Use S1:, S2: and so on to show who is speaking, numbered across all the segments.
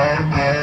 S1: Amém.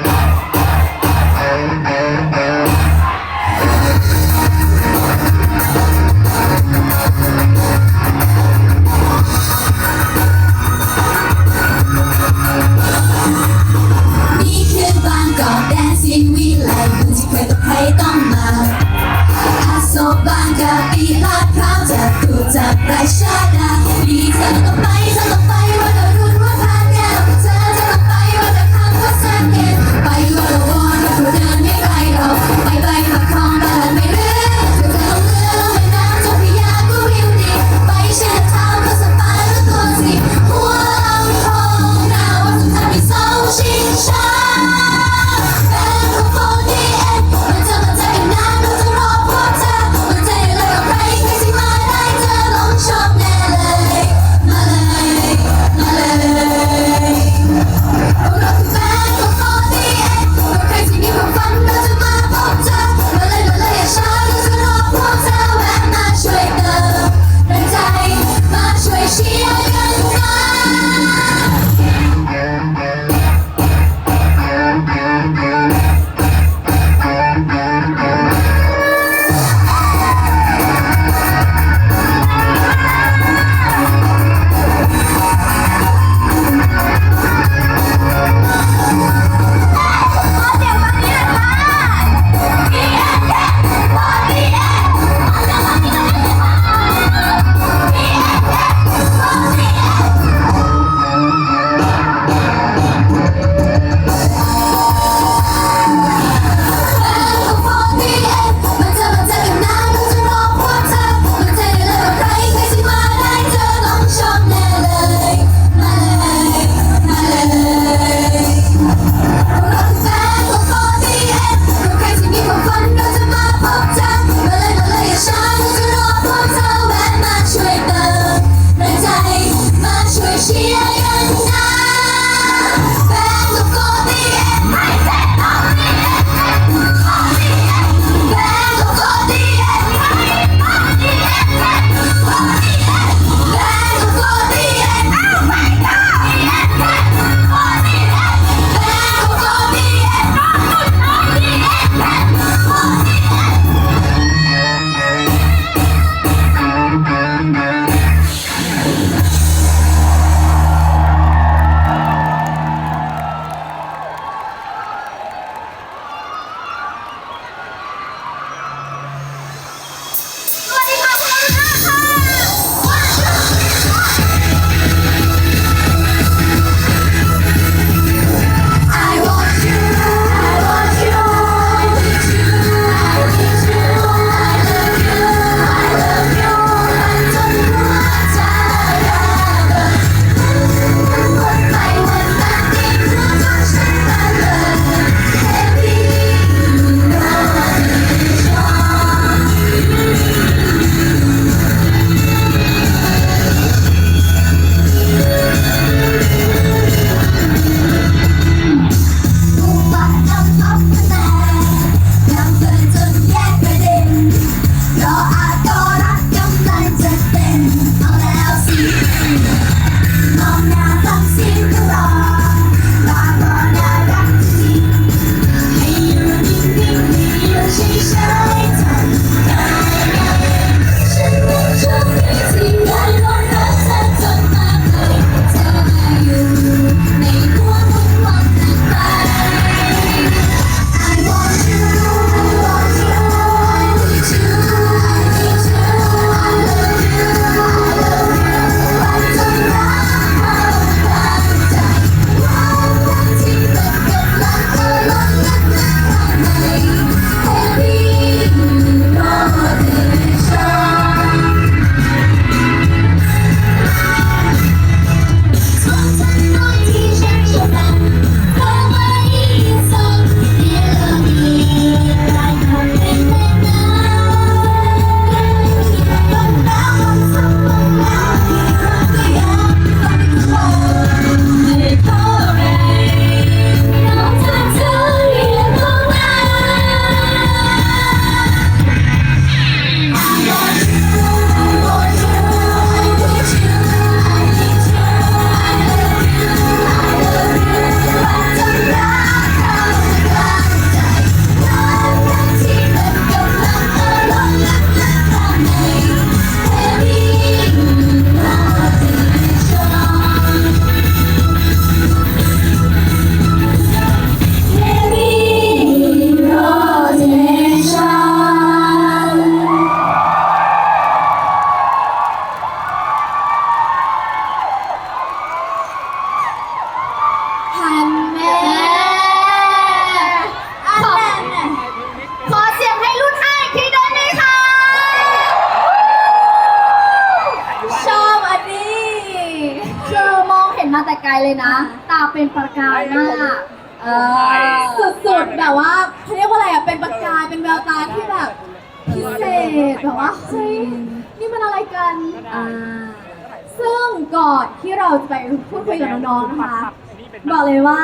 S1: บอกเลยว่า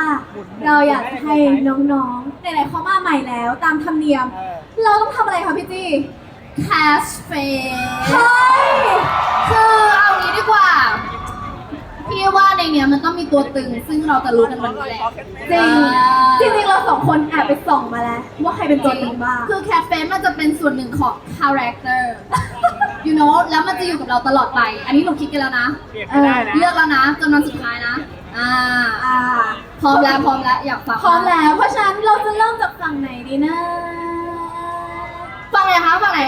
S1: เราอยากจะให้น้องๆไหนๆเขามาใหม่แล้วตามธรรมเนียม เราต้องทำอะไรคะพี่จี้
S2: แคสเฟส
S1: เฮ้ย
S2: คือเอางี้ดีกว่า พี่ว่าในเนี้ยมันต้องมีตัวตึง ซึ่งเราจะรู้กันวันนี้แหละ
S1: จริงจริงๆเราสองคนแอบไปส่องมาแล้ว ว่าใครเป็นตัวตึงบ้าง
S2: คือแคสเฟสมันจะเป็นส่วนหนึ่งของคาแรคเตอร์ you know แล้วมันจะอยู่กับเราตลอดไป อันนี้หนูคิดกันแล้วนะ
S3: เปลี่ยนไม่ได้นะ
S2: เลือกแล้วนะจนวันสุดท้ายนะ อ่า
S1: อ่า
S2: พร้อมแล้วพร้อมแล้วอยากฟัง
S1: พร้อมแล้ว เพราะฉะนั้นเราจะเริ่มจากฝั่งไหนดีนะ
S2: ฟังไหนคะฟังไหน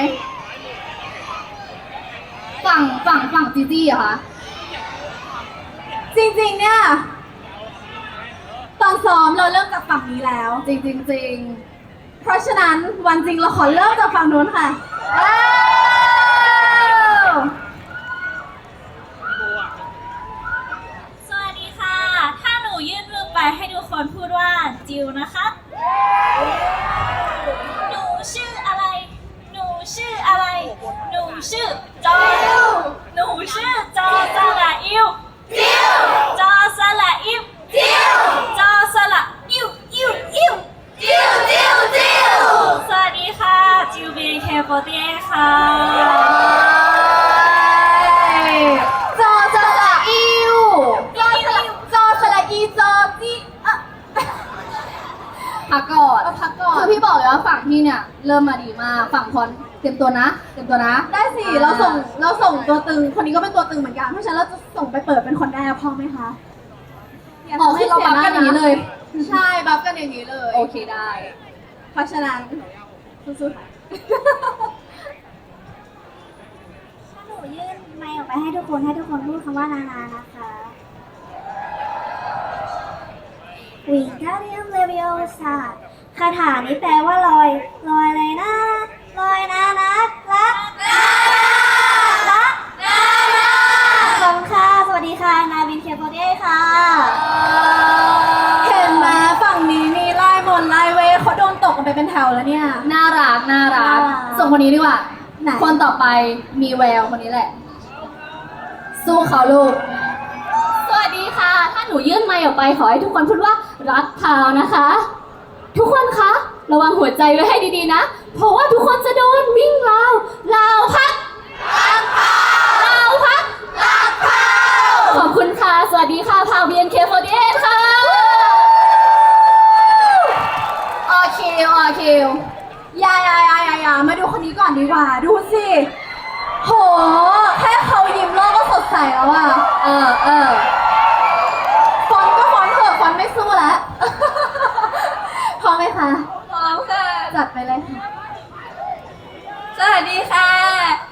S2: ฝั่งฝั่งฝั่งจีจี้เหรอคะ
S1: จริงๆเนี่ยตอนซ้อมเราเริ่มจากฝั่งนี้แล้ว
S2: จริงจริงจริง
S1: เพราะฉะนั้นวันจริงเราขอเริ่มจากฝั่งนู้นค่ะ
S2: ว้าว
S4: สวัสดีค่ะ ถ้าหนูยื่นมือไปให้ทุกคนพูด ว่าจิวนะคะ หนูชื่ออะไร หนูชื่ออะไร หนูชื่อจอหนูชื่อจอสละอิวจิวจอสละอิวจิวจอสละอิวอิวอิวจิวจิวจิวสวัสดีค่ะจิว BNK48 ค่ะ
S1: จอสระอิวจอสระจอสระอีจอจีอะ
S2: พักก่อน
S1: เอาพักก่อน
S2: คือพี่บอกเลยว่าฝั่งพี่เนี่ยเริ่มมาดีมากฝั่งพรเตรียมตัวนะเตรียมตัวนะ
S1: ได้สิ เราส่งเราส่งตัวตึง คนนี้ก็เป็นตัวตึงเหมือนกัน เพราะฉะนั้นเราจะส่งไปเปิดเป็นคนแรกพอไหมคะย่า
S2: อ๋อ
S1: ทำให้
S2: คือเราบัฟกันอย่างนี้เลย
S1: ใช่บัฟกันอย่างนี้เลย
S2: โอเคได้
S1: เพราะฉะนั้นสู้ๆค่ะ
S5: ถ้าหนูยื่นไมค์ออกไปให้ทุกคนให้ทุกคนพูดคำว่านานานะคะวิงการเดียมเลวิโอซา คาถานี้แปลว่าลอยลอยอะไรนะลอยนานักรักนารักนานาขอบคุณค่ะสวัสดีค่ะ นาบินเคโปเดค่ะ
S1: เห็นไหมฝั่งนี้มีไล่มนต์ไล่เวทเขาโดนตกกันไปเป็นแถวแล้วเนี่ย
S2: น่ารักน่ารัก
S1: น่ารัก
S2: ส่งคนนี้ดีกว่า
S1: ไหน
S2: คนต่อไปมีแววคนนี้แหละ สู้เขาลูก
S4: สวัสดีค่ะ ถ้าหนูยื่นไมค์ออกไปขอให้ทุกคนพูดว่ารักเท้านะคะ ทุกคนคะ ระวังหัวใจไว้ให้ดีๆนะ เพราะว่าทุกคนจะโดนวิ่งราวราวพักราวพักขอบคุณค่ะ สวัสดีค่ะพาว BNK48 ค่ะ
S2: ออคิวออคิว
S1: อยาอยาอยาอยาอยามาดูคนนี้ก่อนดีกว่า ดูสิ โห แค่เขายิ้มโลกก็สดใสแล้วอะ
S2: เออเออ
S1: ฟอนต์ก็ฟอนต์เถอะฟอนต์ไม่สู้แล้ว พร้อมไหมคะ
S4: พร้อมค่ะ
S1: จัดไปเลยค่ะ
S4: สวัสดีค่ะ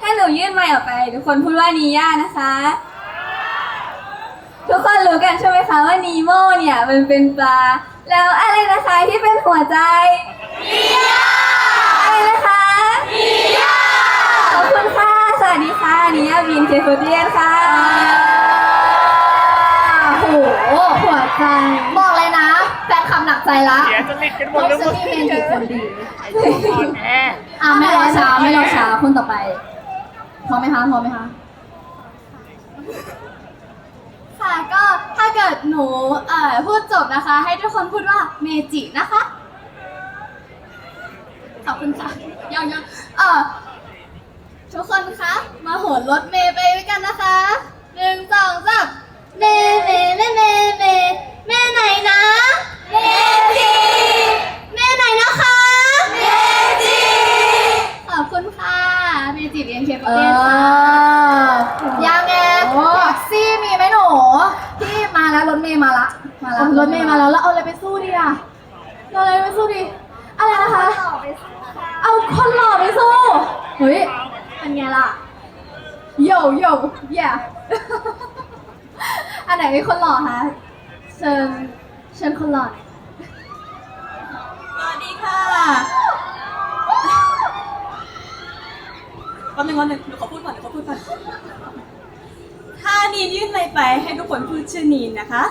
S4: ถ้าหนูยื่นไมค์ออกไป ทุกคนพูดว่านีย่านะคะ ทุกคนรู้กันใช่ไหมคะว่านีโมเนี่ยมันเป็นปลา แล้วอะไรนะคะที่เป็นหัวใจนีย่าอะไรนะคะนีย่าขอบคุณค่ะ สวัสดีค่ะนีย่าบินเคโฟเดียนค่ะ
S1: โอ้โหหัวใจ
S2: บอกเลยนะแฟนคลับหนักใจละ
S3: เสียจริตกันหม
S2: ต้อ
S3: ด
S2: ง
S3: แล้ว
S2: จะ
S3: มึง
S2: มีเมนอยู่คนดี
S3: อ่อนแอ
S2: อะไม่รอช้าไม่รอช้าคนต่อไป พร้อมไหมคะพร้อมไหมคะ
S1: ค่ะก็ถ้าเกิดหนูเอ่อพูดจบนะคะ ให้ทุกคนพูดว่าเมจินะคะ ขอบคุณค่ะยังยังเอ่อทุกคนคะมาโหนรถเมย์ไปด้วยกันนะคะหนึ่งสองสามเมย์เมย์เมย์เมย์เมย์เมย์ไหนนะ เมจิ เมจิเอ็นเคป
S2: เอ
S1: เต้ค่ะ
S2: อยังไง
S1: โอ้
S2: แท็กซี่มีไหมหนูพี่มาแล้วรถเมย์มาละมาละ
S1: รถเมย์มาแล้วแล้วเอาอะไรไปสู้ดีอะเราอะไรไปสู้ดีอะไรนะคะ เอาคนหล่อไปสู้เฮ้ยเป็นไงล่ะโยโย่แย่อันไหนเป็นคนหล่อคะเชิญเชิญคนหล่อหน่อย
S4: สวัสดีค่ะ วันหนึ่งวันหนึ่งหนูขอพูดก่อนหนูขอพูดก่อนถ้านีนยื่นไมค์ไปให้ทุกคนพูดชื่อนีนนะคะ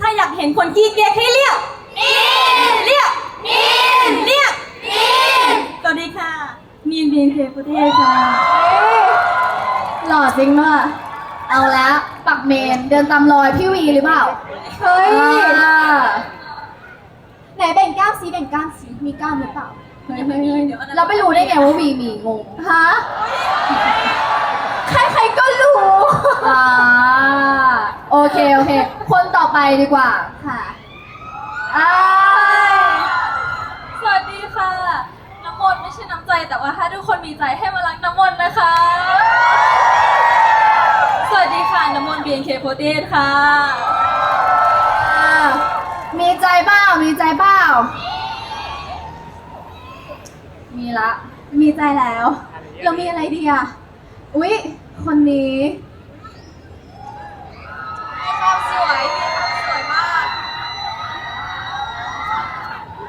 S4: ถ้า
S5: อยากเห็นคนขี้เกียจให้เรียกเรียกเรียกสวัสดีค่ะมีนบีนเคพุทเทศค่ะ
S1: หล่อจริงด้วย
S2: เอาละปักเมนเดินตามรอยพี่วีหรือเปล่า
S1: เฮ้ย
S2: อ่า
S1: ไหนแบ่งกล้ามสีแบ่งกล้ามสีมีกล้ามหรือเปล่า
S2: เฮ้ยเฮ้ยเฮ้ยเราไม่รู้ได้ไงว่าวีมีงง
S1: ฮะใครๆก็รู้
S2: อ่าโอเคโอเค คนต่อไปดีกว่า
S1: ค่ะ
S2: อ่า
S6: สวัสดีค่ะ น้ำมนต์ไม่ใช่น้ำใจแต่ว่าถ้าทุกคนมีใจให้มารักน้ำมนต์นะคะ สวัสดีค่ะ น้ำมนต์ BNK48 ค่ะ
S2: อ่ามีใจเปล่ามีใจเปล่า มีีละ
S1: มีใจแล้วเรามีอะไรดีอะ อุ๊ย คนนี้
S6: มีความสวย มีความสวยมาก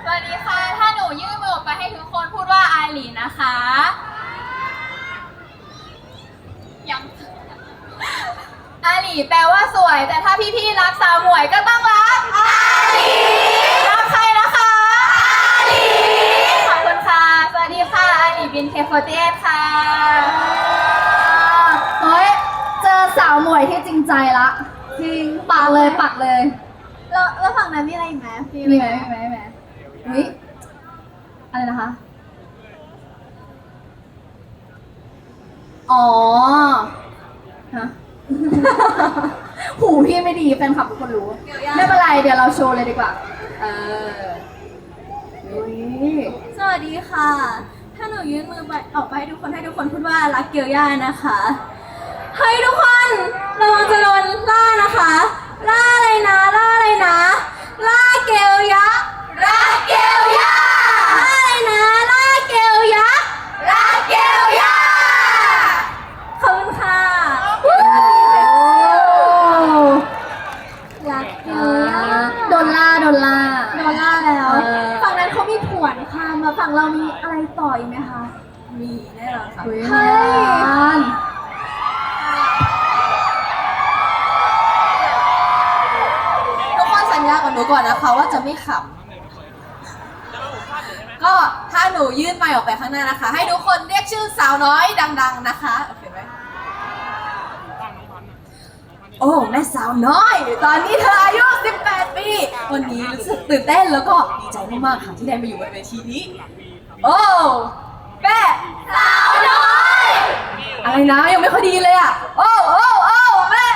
S6: สวัสดีค่ะ ถ้าหนูยื่นมือออกไปให้ทุกคนพูดว่าอาหลีนะคะ ยัง อาหลีแปลว่าสวย แต่ถ้าพี่ๆรักสาวหมวยก็ต้องรักอาหลี อาหลีบินเคโฟเตสค่ะ
S2: เฮ้ย เจอสาวหมวยที่จริงใจละ
S1: จริง
S2: ปักเลยปักเลย
S1: แล้วแล้วฝั่งนั้นมีอะไรอีกไหมพี่
S2: มีไหมมีไหมมีไหมอุ้ยอะไรนะคะ อ๋อ ฮะ หูพี่ไม่ดีแฟนคลับทุกคนรู้ ไม่เป็นไร เดี๋ยวเราโชว์เลยดีกว่า เอออุ้ย
S6: สวัสดีค่ะ ถ้าหนูยื่นมือไปออกไปให้ทุกคนให้ทุกคนพูดว่ารักเกียวย่านะคะ ให้ทุกคนระวังจะโดนล่านะคะ ล่าอะไรนะ ล่าอะไรนะ ล่าเกลยักษ์รักเกลยักษ์ล่าอะไรนะ ล่าเกลยักษ์รักเกลยักษ์ขอบคุณค่ะ
S1: รักเก
S2: อ่
S1: ลา
S2: โดนล่าโดนล่า
S1: โดนล่าแล้ว
S2: เออ
S1: ฝั่งนั้นเขามีผวนค่ะมาฝั่งเรามีอะไรต่ออีกไหมคะ
S6: มีแน่นอนค่ะ
S2: อุ้ย
S1: เฮ้ย
S2: งาน
S6: ทุกคนสัญญา กับหนูก่อนนะคะว่าจะไม่ขำก็ถ้าหนูยื่นไมค์ออกไปข้างหน้านะคะ ให้ทุกคนเรียกชื่อสาวน้อยดัง ๆนะคะโอเคไหมโอ้แม่สาวน้อย ตอนนี้เธออายุ 18 ปี วันนี้รู้สึกตื่นเต้นแล้วก็ดีใจมากๆค่ะที่ได้มาอยู่บนเวทีนี้ โอ้แม่สาวน้อย อะไรนะยังไม่ค่อยดีเลยอะ โอ้โอ้โอ้แม่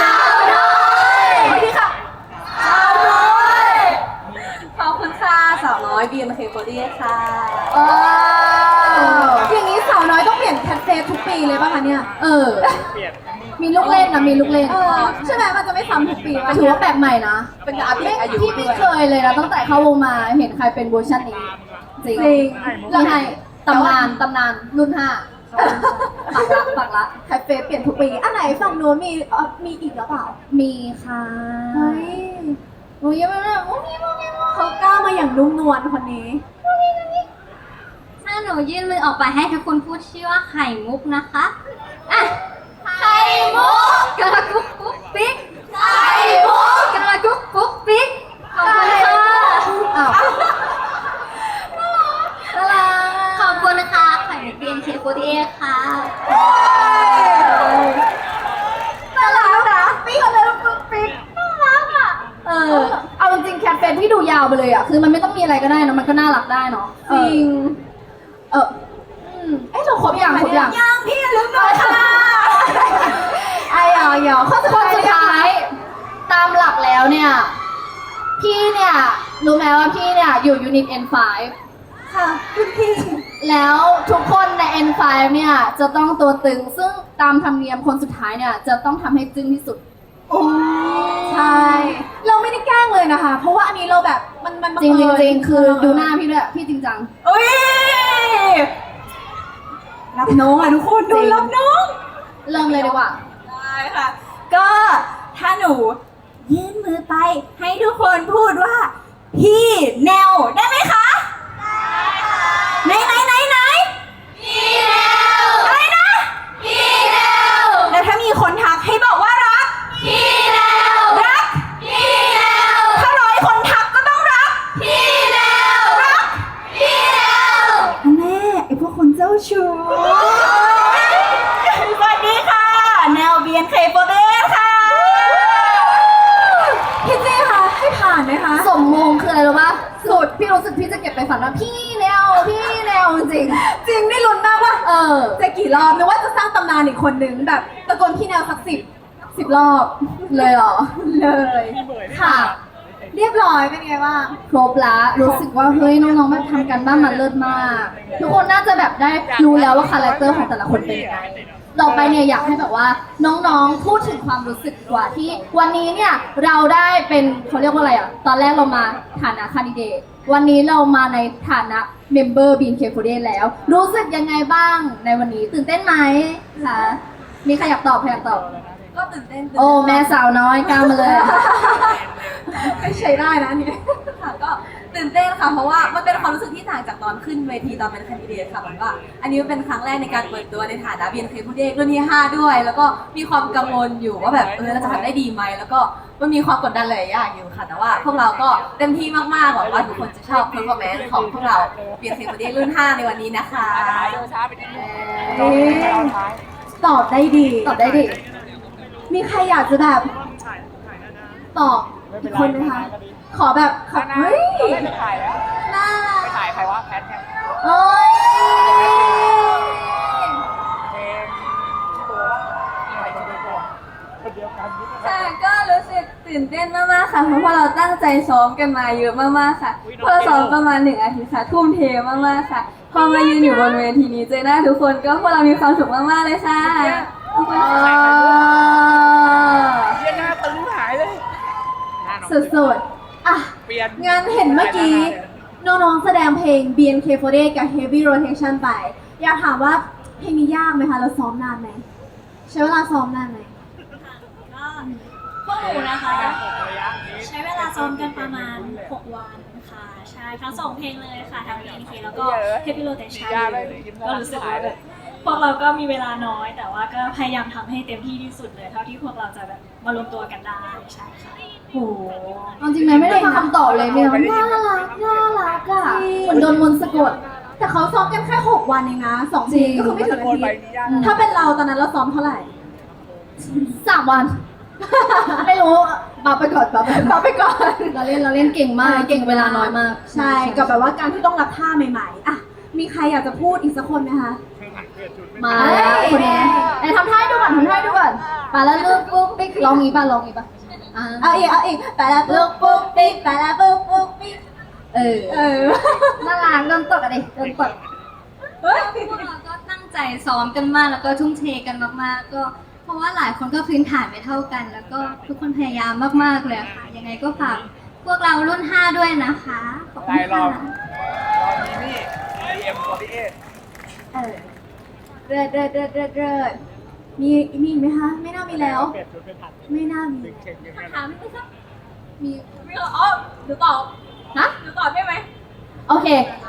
S6: สาวน้อยขอบคุณค่ะ สาวน้อยขอบคุณค่ะ สาวน้อยบีมเคโคดีค่ะ
S2: เออ
S1: อย่างนี้สาวน้อยต้องเปลี่ยนแคทเฟสทุกปีเลยป่ะคะเนี่ย
S2: เออมีลูกเล่นนะมีลูกเล่น
S1: เออใช่ไหมมันจะไม่ซ้ำทุกปี
S2: แต่
S1: ป่ะ
S2: ถือว่าแปลกใหม่นะ
S6: เป็นการอัปเดตอายุ
S2: พี่
S6: ด้
S2: ไม่
S6: วย
S2: เคยเลยนะตั้งแต่เข้าวงมาเห็นใครเป็นเวอร์ชันนี้ จริง
S1: จริง
S2: แล้วไงตำนานตำนานรุ่นห้าปักละปักละ
S1: แคทเฟสเปลี่ยนทุกปี อันไหนฝั่งนู้นมีเอ่อมีอีกหรือเปล่า
S2: มีค่ะ
S1: เฮ้ย
S2: โอ้ยยังไม่ได้โอ้ยยังไม่ได้
S1: เขาก้าวมาอย่างนุ่มนวลคนนี้
S5: ถ้าหนูยื่นมือออกไปให้ทุกคนพูดชื่อว่าไข่มุกนะคะอะไข่มุกกระกุกกุ๊กปิ๊กไข่มุกกระกุกกุ๊กปิ๊กขอบคุณค่ะ
S2: อ้าวน่ารัก
S5: ขอบคุณนะคะไข่มุกเบียนเคโฟดีค่ะ
S1: น่ารักนะปิ๊กอะไรปิ๊กปิ๊กน่ารักอะ
S2: เออ เอาจริงๆแค ทเฟนที่ดูยาวไปเลยอะคือมันไม่ต้องมีอะไรก็ได้นะมันก็น่ารักได้เนาะ
S1: จริง
S2: เอออืมเอ้ยเราครบอย่างครบอย่าง
S1: ยังพี่อย่าลืมหน่อยค่ะไอ้หยอหยอข้อสุด
S2: คน
S1: ท้าย
S2: สุด
S1: เลยค่ะ
S2: ท้าย ตามหลักแล้วเนี่ย พี่เนี่ยรู้ไหมว่าพี่เนี่ยอยู่ยูนิต N5
S1: ค่ะคุณพี่
S2: แล้วทุกคนใน N5 เนี่ยจะต้องตัวตึงซึ่งตามธรรมเนียมคนสุดท้ายเนี่ยจะต้องทำให้จึ้งที่สุด
S1: โอ้ ใช่ เราไม่ได้แกล้งเลยนะคะ เพราะว่าอันนี้เราแบบมันมันบั
S2: จริง
S1: เอิญ
S2: จริงๆคือดูหน้าพี่ด้วยพี่จริงจัง
S6: อุ้ยรับน้องอะทุกคนดู
S2: จริง
S6: รับน้อง
S2: เริ่มเลยดีกว่า
S6: ได้ค่ะ ก็ถ้าหนูยื่นมือไปให้ทุกคนพูดว่า พี่แนวได้ไหมคะ ได้ค่ะ ไหนไหนไหนไหนพี่แนวอะไรนะ พี่แนวแล้วถ้ามีคนทักให้บอกว่ารัก พี่แนวรัก พี่แนว
S2: รู้ปะสุดพี่รู้สึกพี่จะเก็บไปฝันว่าพี่แนวพี่แนวจริง
S1: จริงนี่ลุ้นมากว่า
S2: เออ
S1: จะกี่รอบนึกว่าจะสร้างตำ นานอีกคนนึงแบบตะโกนพี่แนวสักสิบสิบรอบ
S2: เลยเหรอ
S1: เลย
S2: ค่ะ
S1: เรียบร้อยเป็นไงบ้าง
S2: ครบละรู้สึกว่าเฮ้ยน้องๆแบบทำกันบ้านมาเลิศมาก ทุกคนน่าจะแบบได้รู้แล้วว่าคาแรคเตอร์ของแต่ละคนเป็นยังไงต่อไปเนี่ยอยากให้แบบว่าน้องๆพูดถึงความรู้สึกกว่าที่ วันนี้เนี่ยเราได้เป็นเขาเรียกว่าอะไรอะตอนแรกเรามาฐานะค a n ดิเดตวันนี้เรามาในฐานะเมมเบอร์บีนเคโฟเดแล้ว รู้สึกยังไงบ้างในวันนี้ตื่นเต้นไหมคะ มีใครอยากตอบใครอยากตอบ
S6: ก็ตื่นเต้น
S2: โอ้แม่สาวน้อยกล้ามาเลย
S1: ไม่ใช้ได้นะอันนี่
S6: ค่ะก็ตื่นเต้นค่ะเพราะว่ามันเป็นความรู้สึกที่ต่างจากตอนขึ้นเวทีตอนเป็นแคนดิเดตค่ะเหมือนว่า อันนี้เป็นครั้งแรกในการเปิดตัวในฐานะเบียนเคพูเดกรุ่นที่5ด้วย แล้วก็มีความกังวลอยู่ว่าแบบเออเราจะทำได้ดีไหมแล้วก็มันมีความกดดันหลายอย่างอยู่ค่ะ แต่ว่าพวกเราก็เต็มที่มากๆหวังว่าทุกคนจะชอบเพอร์ฟอร์แมนซ์ของพวกเราเบียนเคพูเดกรุ่น 5 ในวันนี้นะคะ
S3: ช้าไปนิดนึง
S1: เอ๊ะ ตอบได้ดี
S2: ตอบได้ดิ
S1: มีใครอยากจะแบบตอบอีกคนไหมคะ ขอแบบขอ
S3: นะ
S1: เฮ้ย
S3: ไม่ไปถ่ายแล้ว
S1: น่ารั
S3: ไป
S1: ก
S3: ถ่ายใครวะแพทแค
S1: โอ้ย
S3: เพลงตัวมีใครคนเดียวก่อนคนเดียวกัน
S6: ค่ะก็รู้สึกตื่นเต้นมากๆค่ะ เพราะว่าเราตั้งใจซ้อมกันมาเยอะมากๆค่ะเพราะเราซ้อมประมาณหนึ่งอาทิตย์ค่ะทุ่มเทมากๆค่ะ พอมายืนอยู่บนเวทีนี้เจอหน้าทุกคนก็พวกเรามีความสุขมากๆเลยค่ะขอบคุณค่ะ
S3: เยี่ยหน้าตึงหายเลย
S1: สุดๆอะ
S3: เปลี่ยน
S1: งานเห็นเมื่อกี้น้องๆแสดงเพลง BNK48 กับ Heavy Rotation ไป อยากถามว่าเพลงนี้ยากไหมคะเราซ้อมนานไหมใช้เวลาซ้อมนานไหม
S5: ก็พวกหนูนะคะ ใช้เวลาซ้อมกันประมาณ 6 วัน ค่ะใช่ทั้งสองเพลงเลยค่ะทั้ง BNK แล้วก็ Happy Rotation ก็รู้สึกว่าแบบพวกเราก็มีเวลาน้อย แต่ว่าก็พยายามทำให้เต็มที่ที่สุดเลย เท่าที่พวกเราจะแบบมารวมตัวกันได้ใช่ค่ะ
S2: โหเอาจริงไหมไม่ได้ฟังคำตอบเลยเนี่ยน่ารักน่ารักอะเหมือนโดนมนต์สะกด
S1: แต่เขาซ้อมกันแค่6วันเองนะสองเพลง
S2: จริง
S1: ก็คือไม่ถึงนา
S3: โอนไป
S1: ที
S3: นี่ยาก
S1: ถ้าเป็นเราตอนนั้นเราซ้อมเท่าไหร่
S2: สามวัน ไม่รู้บับไปก่อนบับไป
S1: ซ้อมไปก่อน
S2: เราเล่นเราเล่นเก่งมากเก่งเวลาน้อยมาก
S1: ใช่ กับแบบว่าการที่ต้องรับท่าใหม่ๆ อะ มีใครอยากจะพูดอีกสักคนไหมคะ
S2: มาแล้วคนนี้ไหนทำท่าให้ดูก่อนทำท่าให้ดูก่อนไปแล้วลูกปุ๊บปิ๊กลองงี้ป่ะลองงี้ป่ะอ่า
S1: เอาอีกเอาอีกไปละปุ๊บปุ๊บปิ๊บไปละปุ๊บปุ๊บปิ๊บ
S2: เออ
S1: เออ
S2: น่ารักโดนตกอะดิโดนตก
S1: เฮ้ย
S7: พวกเราก็ตั้งใจซ้อมกันมากแล้วก็ทุ่มเทกันมากๆ ก็ เพราะว่าหลายคนก็พื้นฐานไม่เท่ากัน แล้วก็ทุกคนพยายามมากๆเลยค่ะ ยังไงก็ฝากพวกเรารุ่น 5 ด้วยนะคะ ขอบคุ
S3: ได้
S7: ณ
S3: รอ
S7: ค่ะ
S3: บรอบนี้นี่ DM 48
S1: เออเริดเริดเริดเริดเริดมีมีอีกไหมคะ ไม่น่ามีแล้ว
S3: เปลี่ยนชุดเป็นผัด
S1: ไม่น่ามี
S3: เข่งยังไง
S1: ถามไหมคะมี
S6: ไม่เอาอ๋อหนูตอบ
S2: ฮะ
S6: หนูตอบได้ไหม
S2: โอเค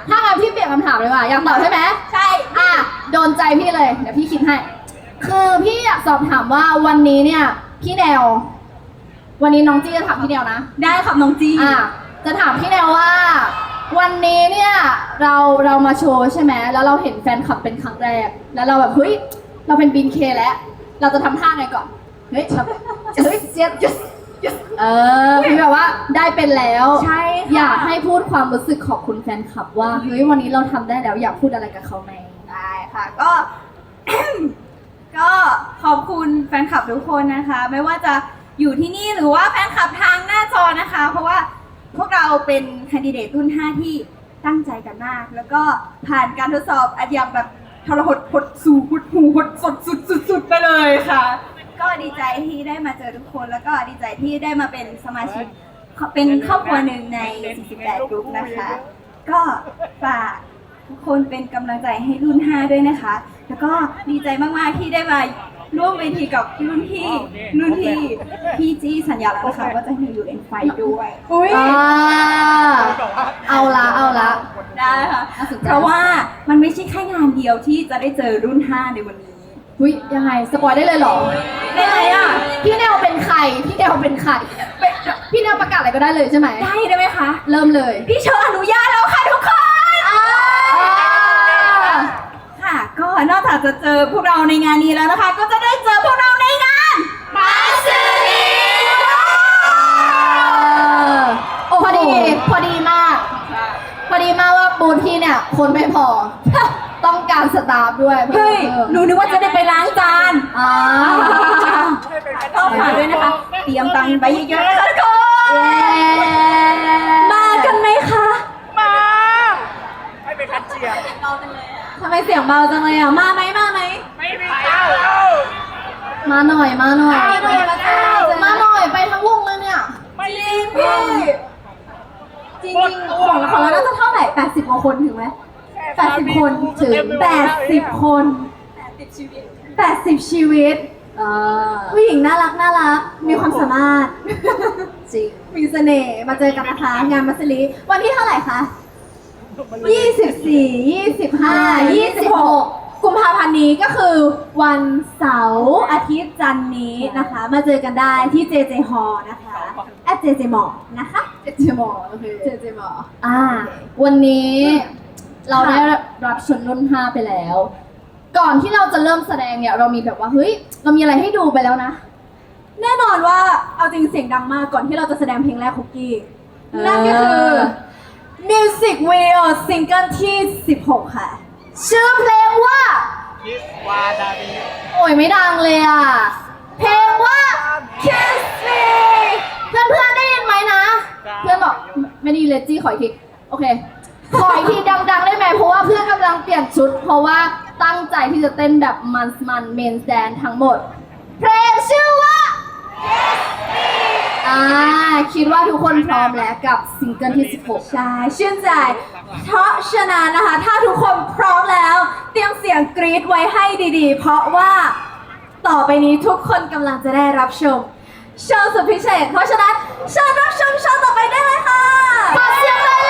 S2: ถ้างั้นพี่เปลี่ยนคำถามเลยว่ะอยากตอบใช่ไหม
S6: ใช่
S2: อะ โดนใจพี่เลย เดี๋ยวพี่คิดให้ คือพี่อยากสอบถามว่าวันนี้เนี่ยพี่แนว วันนี้น้องจี้จะถามพี่แนวนะ
S6: ได้ครับน้องจี
S2: อะจะถามพี่แนวว่า วันนี้เนี่ยเราเรามาโชว์ใช่ไหมแล้วเราเห็นแฟนคลับเป็นครั้งแรก แล้วเราแบบเฮ้ยเราเป็นบินเคแล้ว เราจะทำท่าไงก่อนเฮ้ยเราเฮ้ยเจ็ดเออพี่แบบว่าได้เป็นแล้ว
S1: ใช่ค่ะ
S2: อยากให้พูดความรู้สึกขอบคุณแฟนคลับว่าเฮ้ยวันนี้เราทำได้แล้วอยากพูดอะไรกับเขาไหม
S6: ได้ค่ะ ก็ ก็ขอบคุณแฟนคลับทุกคนนะคะ ไม่ว่าจะอยู่ที่นี่หรือว่าแฟนคลับทางหน้าจอนะคะ เพราะว่าพวกเราเป็นคนดิเดตรุ่น 5 ที่ตั้งใจกันมาก แล้วก็ผ่านการทดสอบอันย่างแบบทรหดหดสู่หดหูหดสดสุดสุดสุดไปเลยค่ะ ก็ดีใจที่ได้มาเจอทุกคนแล้วก็ดีใจที่ได้มาเป็นสมาชิกเป็นครอบครัวหนึ่งใน 48 กรุ๊ปนะคะ ก็ฝากทุกคนเป็นกำลังใจให้รุ่น 5 ด้วยนะคะ แล้วก็ดีใจมากๆที่ได้มาร่วมเวทีกับรุ่นพี่รุ่นพี่พี่จี้สัญญาแล้วนะคะว่าจะให้อยู่เอ็นไฟด้วย
S1: อุ้ย
S2: อ่าเอาละเอาละ
S6: ได้ค่ะ
S2: น่าสนใจ
S6: เพราะว่ามันไม่ใช่แค่งานเดียวที่จะได้เจอรุ่น 5 ในวันนี้
S2: หุยยังไงสปอยได้เลยเหรอ
S6: ได้ไหมอะ
S2: พี่แนวเป็นใครพี่แนวเป็นใครเป็นพี่แนวประกาศอะไรก็ได้เลยใช่ไหม
S6: ได้ได้ไหมคะ
S2: เริ่มเลย
S6: พี่เชิญอนุญาตแล้วค่ะทุกคน
S2: อ่า
S6: ค่ะ ก็ นอกจากจะเจอพวกเราในงานนี้แล้วนะคะ ก็จะได้เจอพวกเราในงานมาสเตอร์
S2: โอ้พอดีพอดีมบูธพี่เนี่ยคนไม่พอ ต้องการสตาฟด้วย
S6: เฮ้ยหนูนึกว่าจะได้ไปล้างจาน
S2: อ่า
S6: ต้องฝากด้วยนะคะ เตรียมตังค์ไปเยอะๆนะคะทุกคน
S2: เย้
S6: มากันไหมคะ
S3: มาให้เป็นคันเชียร์
S1: ทำ ไมเสียงเบาจังเลยอะ มาไหมมาไหม
S3: ไม่มีเจ้า
S2: มาหน่อยมาหน่อย
S1: มาหน่อยละเจ้า
S2: มาหน่อยไปทั้งวงเลยเนี่ย
S3: ไม่มี
S1: พี่จริงๆของของเราน่าจะเท่าไหร่80กว่าคนถึงไหม80 คนถึง 80 คน 80 ชีวิต
S2: อ่า
S1: ผู้หญิงน่ารักน่ารัก มีความสามารถ
S2: จริง
S1: มีเสน่ห์ มาเจอกันนะคะ งานมัสลิวันที่เท่าไหร่คะ 24 25 26 กุมภาพันธ์นี้ก็คือวันเสาร์อาทิตย์จันทร์นี้นะคะ มาเจอกันได้ที่ JJ Hall นะคะ at JJ Mall นะคะ
S2: JJ Mall โอเค
S1: JJ Mall
S2: อ่า วันนี้เราได้รับชนรุ่น 5 ไปแล้ว ก่อนที่เราจะเริ่มแสดงเนี่ยเรามีแบบว่าเฮ้ย เรามีอะไรให้ดูไปแล้วนะ
S1: แน่นอนว่าเอาจริงเสียงดังมากก่อนที่เราจะแสดงเพลงแรกคุกกี้นั่นก็คือ Music Video ซิงเกิลที่ 16 ค่ะ
S2: ชื่อเพลงว่า
S3: คิสวาดาบี
S2: โอ้ยไม่ดังเลยอะ เพลงว่า Kiss Me เพื่อนเพื่อนๆได้ยินไหมนะ เพื่อนบอกไม่ได้ยินเลยจี้ขออีกที โอเค ขออีกทีดังๆได้ไหมเพราะว่าเพื่อนกำลังเปลี่ยนชุด เพราะว่าตั้งใจที่จะเต้นแบบมันมันเมนแดนทั้งหมด เพลงชื่อว่า อ่าคิดว่าทุกคนพร้อมแล้วกับซิงเกิลที่ 16
S1: ใช่ชื่นใจ เพราะฉะนั้นนะคะ ถ้าทุกคนพร้อมแล้ว เตรียมเสียงกรี๊ดไว้ให้ดีๆ เพราะว่าต่อไปนี้ทุกคนกำลังจะได้รับชมโชว์สุดพิเศษเพราะฉะนั้นเชิญรับชมโชว์ต่อไปได้เลยค่ะ
S2: ขอเสียงหน่